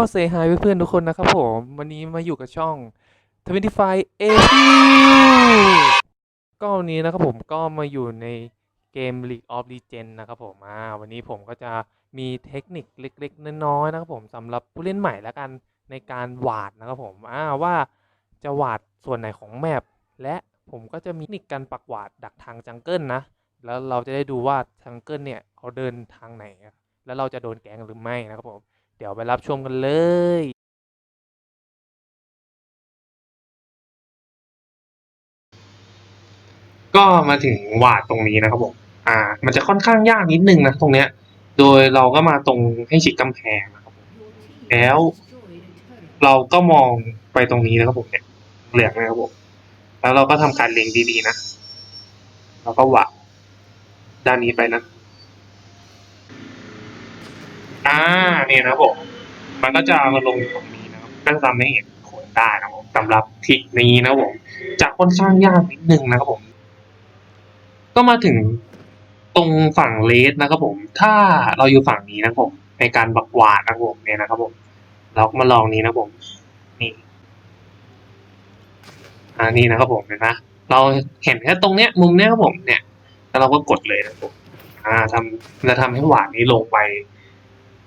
ก็เซฮายเพื่อนๆทุกคนนะครับผม วันนี้มาอยู่กับช่อง 25 a p ก็วันนี้นะครับผมก็มาอยู่ในเกม League of Legends นะครับผมอ่าวันนี้ผมก็จะมีเทคนิคเล็กๆน้อยๆนะครับผมสำหรับผู้เล่นใหม่แล้วกันในการวาดนะครับผมอ่าว่าจะวาดส่วนไหนของแมปและผมก็จะมีเทคนิคการปักวาดดักทางจังเกิลนะ แล้วเราจะได้ดูว่าจังเกิลเนี่ยเขาเดินทางไหน แล้วเราจะโดนแกงหรือไม่นะครับผม เดี๋ยวไปรับชมกันเลยก็มาถึงวาดตรงนี้นะครับผม อ่า มันจะค่อนข้างยากนิดนึงนะตรงเนี้ย โดยเราก็มาตรงให้ชิดกำแพงนะครับผมแล้ว เราก็มองไปตรงนี้นะครับผมเนี่ย เหลืองนะครับผม แล้วเราก็ทำการเล็งดีๆนะ แล้วก็วาดด้านนี้ไปนะ อ่าเนี่ยนะครับผม มันก็จะมาลงตรงนี้นะครับก็จะทำให้เห็นผลได้นะครับผมสำหรับทริกนี้นะครับผมจะค่อนข้างยากนิดนึงนะครับผม ก็มาถึงตรงฝั่งเลสนะครับผม ถ้าเราอยู่ฝั่งนี้นะครับผม ในการบักหวาดนะครับผมเนี่ยนะครับผมเราก็มาลองนี้นะครับผมนี่อ่านี่นะครับผมเห็นไหมเราเห็นแค่ตรงเนี้ยมุมเนี้ยครับผมเนี่ย แล้วเราก็กดเลยนะครับผมอ่าทำจะทำให้หวาดนี้ลงไป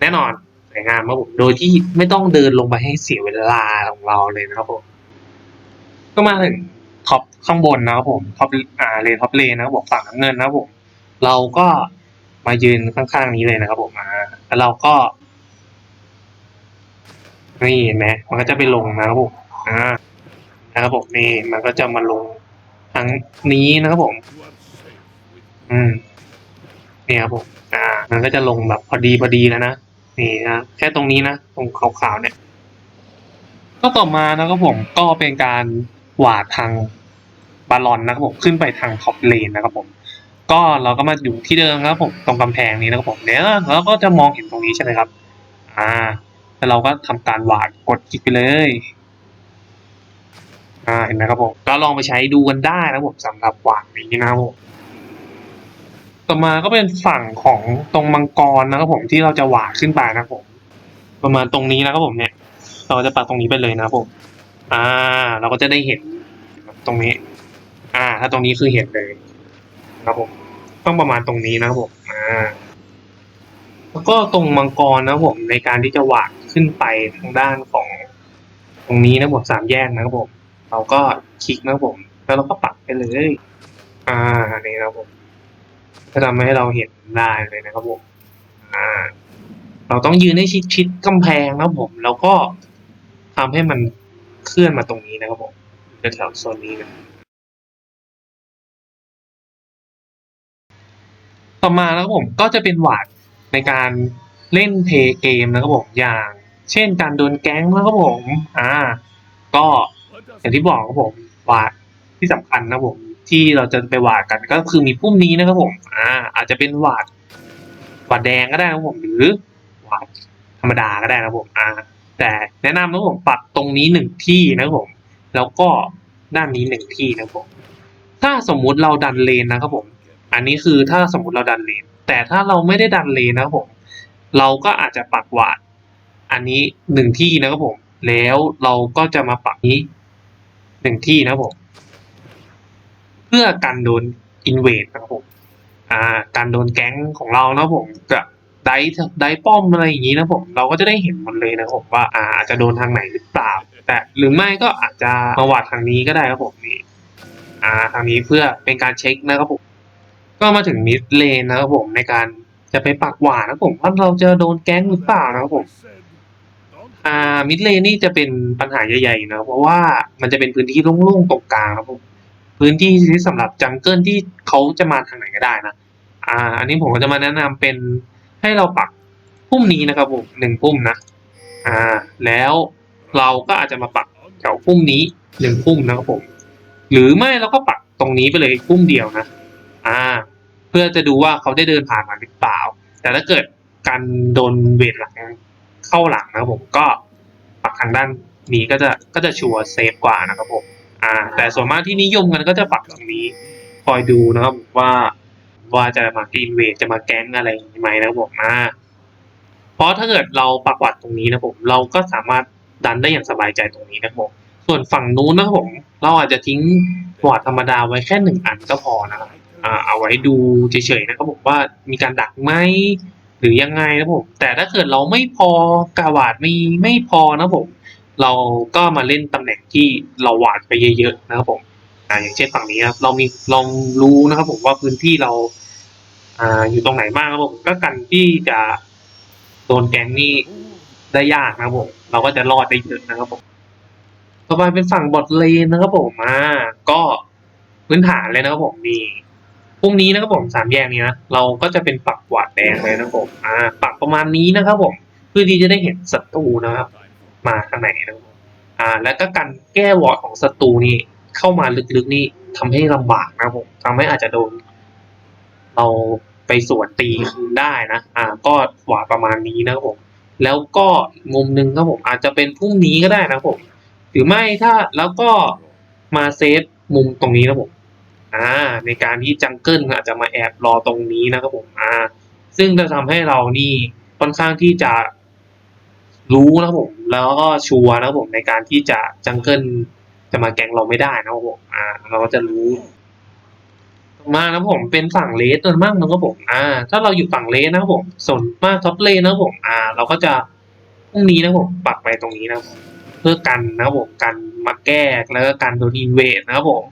แน่นอนสวยงามครับผมโดยที่ไม่ต้องเดินลงไปให้เสียเวลาของเราเลยนะครับผมก็มาถึงท็อปข้างบนนะครับผมท็อปอ่าเลนท็อปเลนนะครับผมฝั่งน้ำเงินนะครับผม เราก็มายืนข้างๆนี้เลยนะครับผมอ่าแล้วเราก็ นี่เห็นไหมมันก็จะไปลงนะครับผมอ่านะครับผมนี่มันก็จะมาลงทางนี้นะครับผม อืมนี่ครับผม อ่า มันก็จะลงแบบพอดีพอดีแล้วนะ นี่นะแค่ตรงนี้นะ ตรงขาวๆเนี่ย ก็ต่อมานะครับผมก็เป็นการหวาดทางบาลอนนะครับผมขึ้นไปทางท็อปเลนนะครับผม ก็เราก็มาอยู่ที่เดิมครับผมตรงกำแพงนี้นะครับผมเนี่ยเราก็จะมองเห็นตรงนี้ใช่ไหมครับ อ่า แล้วเราก็ทำการหวาดกดคลิกไปเลย อ่าเห็นไหมครับผมก็ลองไปใช้ดูกันได้นะครับผมสำหรับหวาดนี้นะครับผม ต่อมาก็เป็นฝั่งของตรงมังกรนะครับผมที่เราจะหวาดขึ้นไปนะครับผม ประมาณตรงนี้นะครับผมเนี่ย เราจะปักตรงนี้ไปเลยนะครับผม อ่า เราก็จะได้เห็นตรงนี้ อ่า ถ้าตรงนี้คือเห็นเลยนะครับผม ต้องประมาณตรงนี้นะครับผม อ่า แล้วก็ตรงมังกรนะครับผมในการที่จะหวาดขึ้นไปทางด้านของตรงนี้นะครับผมสามแยกนะครับผม เราก็คลิกนะครับผม แล้วเราก็ปักไปเลย อ่า นี่นะครับผม จะทำให้เราเห็นได้เลยนะครับผมอ่าเราต้องยืนให้ชิดชิดกำแพงนะครับผม แล้วก็ทำให้มันเคลื่อนมาตรงนี้นะครับผมแถวๆโซนนี้นะต่อมานะครับผมก็จะเป็นหวาดในการเล่นเพย์เกมนะครับผมอย่าง เช่นการโดนแก๊งนะครับผม อ่า ก็อย่างที่บอกครับผมหวาดที่สำคัญนะครับผม ที่เราจะไปหวาดกันก็คือมีพุ่มนี้นะครับผมอ่าอาจจะเป็นหวาดหวาดแดงก็ได้นะครับผมหรือหวาดธรรมดาก็ได้นะครับผมอ่าแต่แนะนำนะครับผมปักตรงนี้หนึ่งที่นะครับผม แล้วก็ด้านนี้หนึ่งที่นะครับผม ถ้าสมมุติเราดันเลนนะครับผม อันนี้คือถ้าสมมุติเราดันเลน แต่ถ้าเราไม่ได้ดันเลนนะครับผม เราก็อาจจะปักหวาด อันนี้หนึ่งที่นะครับผม แล้วเราก็จะมาปักนี้หนึ่งที่นะครับผม เพื่อกันโดนอินเวดนะครับผมอ่าการโดนแก๊งของเรานะผมกับได้ได้ป้อมอะไรอย่างนี้นะผมเราก็จะได้เห็นหมดเลยนะครับผมว่าอาจจะโดนทางไหนหรือเปล่า แต่หรือไม่ก็อาจจะมาหวาดทางนี้ก็ได้ครับผมนี่อ่าทางนี้เพื่อเป็นการเช็คนะครับผมก็มาถึงมิดเลนนะครับผมในการจะไปปักหวาดนะครับผมว่าเราจะโดนแก๊งหรือเปล่านะครับผมอ่ามิดเลนนี่จะเป็นปัญหาใหญ่ๆนะเพราะว่ามันจะเป็นพื้นที่โล่งๆตรงกลางนะครับผม พื้นที่ที่สำหรับจังเกิลที่เขาจะมาทางไหนก็ได้นะ อ่า อันนี้ผมก็จะมาแนะนำเป็นให้เราปักพุ่มนี้นะครับผมหนึ่งพุ่มนะ อ่า แล้วเราก็อาจจะมาปักแถวพุ่มนี้หนึ่งพุ่มนะครับผม หรือไม่เราก็ปักตรงนี้ไปเลยพุ่มเดียวนะ อ่า เพื่อจะดูว่าเขาได้เดินผ่านมาหรือเปล่า แต่ถ้าเกิดการโดนเวทหลังเข้าหลังนะครับผมก็ปักทางด้านนี้ก็จะก็จะชัวร์เซฟกว่านะครับผม อ่า แต่ส่วนมากที่นิยมกันก็จะปักตรงนี้ คอยดูนะครับว่าว่าจะมากินเวทจะมาแก๊งอะไรไหมนะบผมอ่าเพราะถ้าเกิดเราปักหวัดตรงนี้นะผม เราก็สามารถดันได้อย่างสบายใจตรงนี้นะผมส่วนฝั่งนู้นนะผม เราอาจจะทิ้งหวัดธรรมดาไว้แค่หนึ่งอันก็พอนะครับอ่าเอาไว้ดูเฉยๆนะครับผมว่ามีการดักไหมหรือยังไงนะผม แต่ถ้าเกิดเราไม่พอกาหวาดม่ไม่พอนะผม เราก็มาเล่นตำแหน่งที่เราหวาดไปเยอะๆนะครับผมอ่าอย่างเช่นฝั่งนี้ครับเรามีลองรู้นะครับผมว่าพื้นที่เราอ่าอยู่ตรงไหนบ้างครับผมก็กันที่จะโดนแกงนี่ได้ยากนะครับผมเราก็จะรอดได้เยอะนะครับผมต่อไปเป็นฝั่งบอทเลนนะครับผมอ่าก็พื้นฐานเลยนะครับผมมีพรุ่งนี้นะครับผมสามแยกนี้นะเราก็จะเป็นปักหวาดแดงเลยนะครับผมอ่าปักประมาณนี้นะครับผมเพื่อที่จะได้เห็นศัตรูนะครับ มาข้างในนะครับผมอ่า แล้วก็การแก้วอร์ดของศัตรูนี่เข้ามาลึกๆนี่ทำให้ลำบากนะครับผมทำให้อาจจะโดนเราไปสวนตีคืนได้นะ อ่า ก็หวาดประมาณนี้นะครับผม แล้วก็มุมหนึ่งครับผมอาจจะเป็นพรุ่งนี้ก็ได้นะครับผม หรือไม่ถ้าแล้วก็มาเซฟมุมตรงนี้นะผมอ่าในการที่จังเกิลอาจจะมาแอบรอตรงนี้นะครับผมอ่าซึ่งจะทำให้เรานี่ค่อนข้างที่จะ รู้นะครับผมแล้วก็ชัวร์นะครับผมในการที่จะจังเกิลจะมาแกงเราไม่ได้นะครับผมอ่าเราก็จะรู้มานะผมเป็นฝั่งเลสส่วนมากนะครับผมอ่า ถ้าเราอยู่ฝั่งเลสนะครับผมส่วนมากท็อปเลนนะครับผมอ่า เราก็จะพรุ่งนี้นะครับผมปักไปตรงนี้นะเพื่อกันนะครับผมกันมาแก้แล้วก็การโดนอินเวดนะครับผม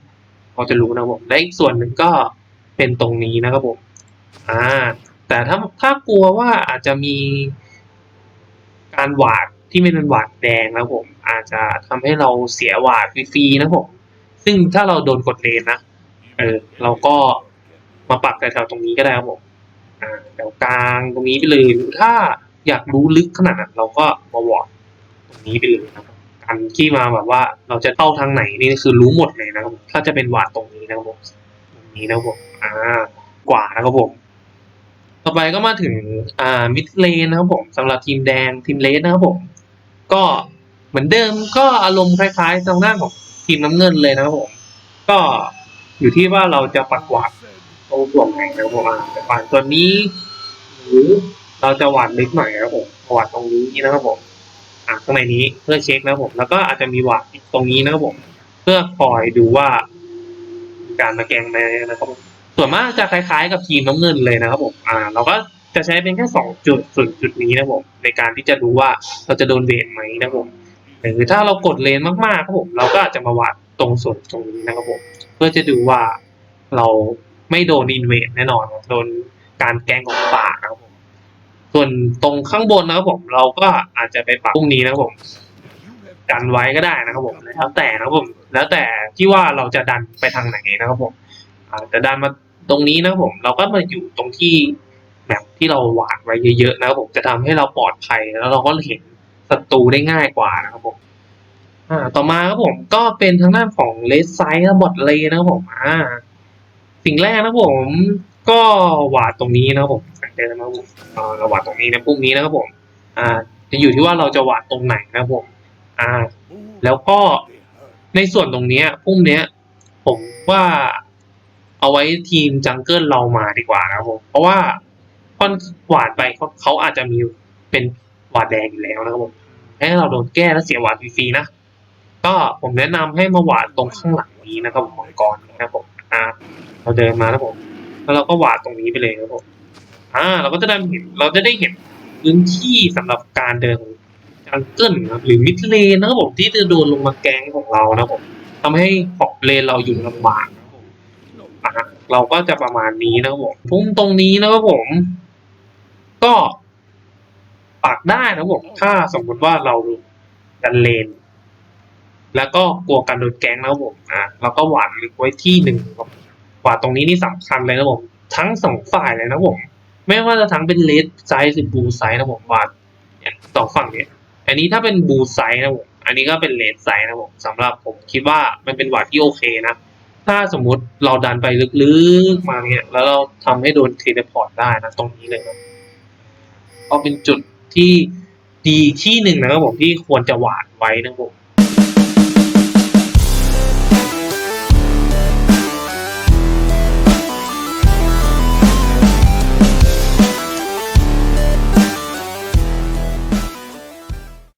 เราจะรู้นะครับผมและอีกส่วนหนึ่งก็เป็นตรงนี้นะครับผมอ่า แต่ถ้าถ้ากลัวว่าอาจจะมี การหวาดที่ไม่เป็นหวาดแดงนะผม อาจจะทำให้เราเสียหวาดฟรีๆนะผมซึ่งถ้าเราโดนกดเลนนะเออ เราก็มาปักแถวๆตรงนี้ก็ได้ครับผมอ่าแถวกลางตรงนี้ไปเลยหรือถ้าอยากรู้ลึกขนาดนั้นเราก็มาวอร์ดตรงนี้ไปเลยนะครับการที่มาแบบว่าเราจะเข้าทางไหนนี่คือรู้หมดเลยนะครับถ้าจะเป็นวาดตรงนี้นะครับผมตรงนี้นะครับผมอ่ากว่านะครับผม ไปก็มาถึงอ่ามิดเลนนะครับผมสำหรับทีมแดงทีมเลสนะครับผม ก็เหมือนเดิมก็อารมณ์คล้ายๆทางด้านของทีมน้ำเงินเลยนะครับผม ก็อยู่ที่ว่าเราจะปักหวาดตรงส่วนไหนนะครับผมอ่าแต่ฝั่งตัวนี้ หรือเราจะหวาดลึกหน่อยนะครับผมหวาดตรงนี้นะครับผมอะข้างในนี้เพื่อเช็คนะครับผม แล้วก็อาจจะมีหวาดอีกตรงนี้นะครับผม เพื่อคอยดูว่า การมาแกงในนะครับผม ส่วนมากจะคล้ายๆ กับทีมน้ำเงินเลยนะครับผมอ่าเราก็จะใช้เป็นแค่สองจุดส่วนจุดนี้นะครับผมในการที่จะดูว่าเราจะโดนเวทไหมนะครับผมหรือถ้าเรากดเลนมากๆครับผมเราก็อาจจะมาวัดตรงส่วนตรงนี้นะครับผมเพื่อจะดูว่าเราไม่โดนอินเวดแน่นอนโดนการแกงของป่านะครับผมส่วนตรงข้างบนนะครับผมเราก็อาจจะไปปรับพรุ่งนี้นะครับผมกันไว้ก็ได้นะครับผมแล้วแต่นะครับผม แล้วแต่ที่ว่าเราจะดันไปทางไหนนะครับผม อาจจะดันมาตรงนี้นะครับผมเราก็มาอยู่ตรงที่แบบที่เราหวาดไว้เยอะๆนะครับผมจะทำให้เราปลอดภัยแล้วเราก็เห็นศัตรูได้ง่ายกว่านะครับผมอ่าต่อมาครับผมก็เป็นทางด้านของเลสไซด์และบอทเลนนะครับผมอ่าสิ่งแรกนะครับผม ก็หวาดตรงนี้นะครับผมเหมือนเดินะครับผมาเราหวาดตรงนี้นะพรุ่งนี้นะครับผม อ่า จะอยู่ที่ว่าเราจะหวาดตรงไหนนะครับผม อ่า แล้วก็ในส่วนตรงนี้ยพรุ่งเนี้ย ผมว่า เอาไว้ทีมจังเกิลเรามาดีกว่านะครับผมเพราะว่าค่อนหวาดไปเขาเขาอาจจะมีเป็นหวาดแดงอยู่แล้วนะครับผมให้เราโดนแก้และเสียหวาดฟรีๆนะก็ผมแนะนำให้มาหวาดตรงข้างหลังนี้นะครับผมมังกรนะครับผมอ่าเราเดินมาแล้วผมแล้วเราก็หวาดตรงนี้ไปเลยครับผมอ่า เราก็จะได้เห็นเราจะได้เห็นพื้นที่สำหรับการเดินของจังเกิลนะหรือมิดเลนนะครับผมที่จะโดนลงมาแกงของเรานะครับผมทำให้ขอบเลนเราอยู่ลำบากนะครับผมอะ เราก็จะประมาณนี้นะครับผมพุ่งตรงนี้นะครับผม ก็ปักได้นะครับผม ถ้าสมมติว่าเราดันเลน แล้วก็กลัวการโดนแก๊งนะครับผมอะเราก็หวานลึกไว้ที่หนึ่งครับกว่าตรงนี้นี่สำคัญเลยนะผม ทั้งสองฝ่ายเลยนะผม ไม่ว่าจะทั้งเป็นเลดไซส์หรือบูไซส์นะผมวาดเนี่ยสองฝั่งเนี่ยอันนี้ถ้าเป็นบูไซส์นะผมอันนี้ก็เป็นเลดไซส์นะผมสำหรับผมคิดว่ามันเป็นหวาดที่โอเคนะ ถ้าสมมุติเราดันไปลึกๆมาเนี่ยแล้วเราทำให้โดนเทเลพอร์ตได้นะตรงนี้เลยครับก็เป็นจุดที่ดีที่หนึ่งนะครับผมที่ควรจะหวานไว้นะครับผม